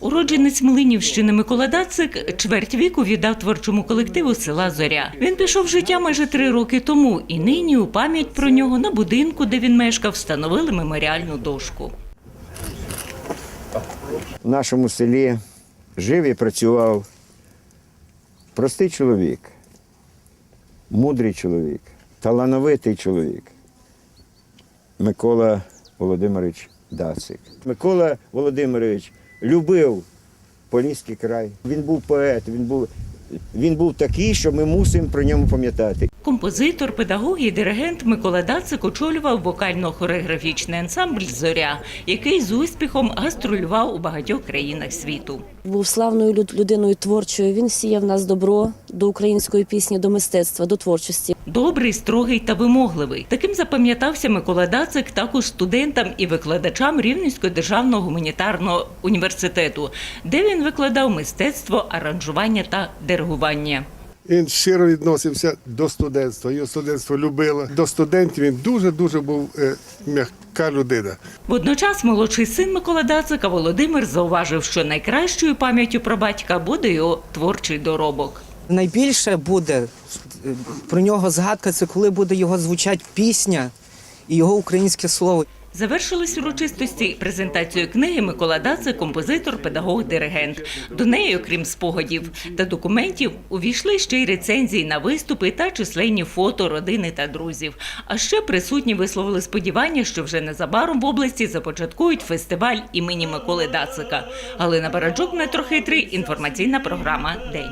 Уродженець Млинівщини Микола Дацик чверть віку віддав творчому колективу села Зоря. Він пішов життя майже три роки тому, і нині у пам'ять про нього на будинку, де він мешкав, встановили меморіальну дошку. в нашому селі жив і працював простий чоловік, мудрий чоловік, талановитий чоловік. Микола Володимирович Дацик. Микола Володимирович любив Поліський край. Він був поет, він був, він був такий, що ми мусимо про ньому пам'ятати. Композитор, педагог і диригент Микола Дацик очолював вокально-хореографічний ансамбль Зоря, який з успіхом гастролював у багатьох країнах світу. Був славною люд- людиною творчою. Він сіяв нас добро до української пісні, до мистецтва, до творчості. Добрий, строгий та вимогливий. Таким запам'ятався Микола Дацик також студентам і викладачам Рівненського державного гуманітарного університету, де він викладав мистецтво, аранжування та диригування. Він щиро відносився до студентства. Його студентство любило. До студентів він дуже-дуже був е, м'яка людина. Водночас молодший син Микола Дацика Володимир зауважив, що найкращою пам'яттю про батька буде його творчий доробок. Найбільше буде е, про нього згадка, це коли буде його звучать пісня і його українське слово. Завершились урочистості презентацією книги Микола Дацик, композитор, педагог, диригент. До неї, окрім спогадів та документів, увійшли ще й рецензії на виступи та численні фото родини та друзів. А ще присутні висловили сподівання, що вже незабаром в області започаткують фестиваль імені Миколи Дацика. Галина Бараджук, Дмитро Хитрий, інформаційна програма День.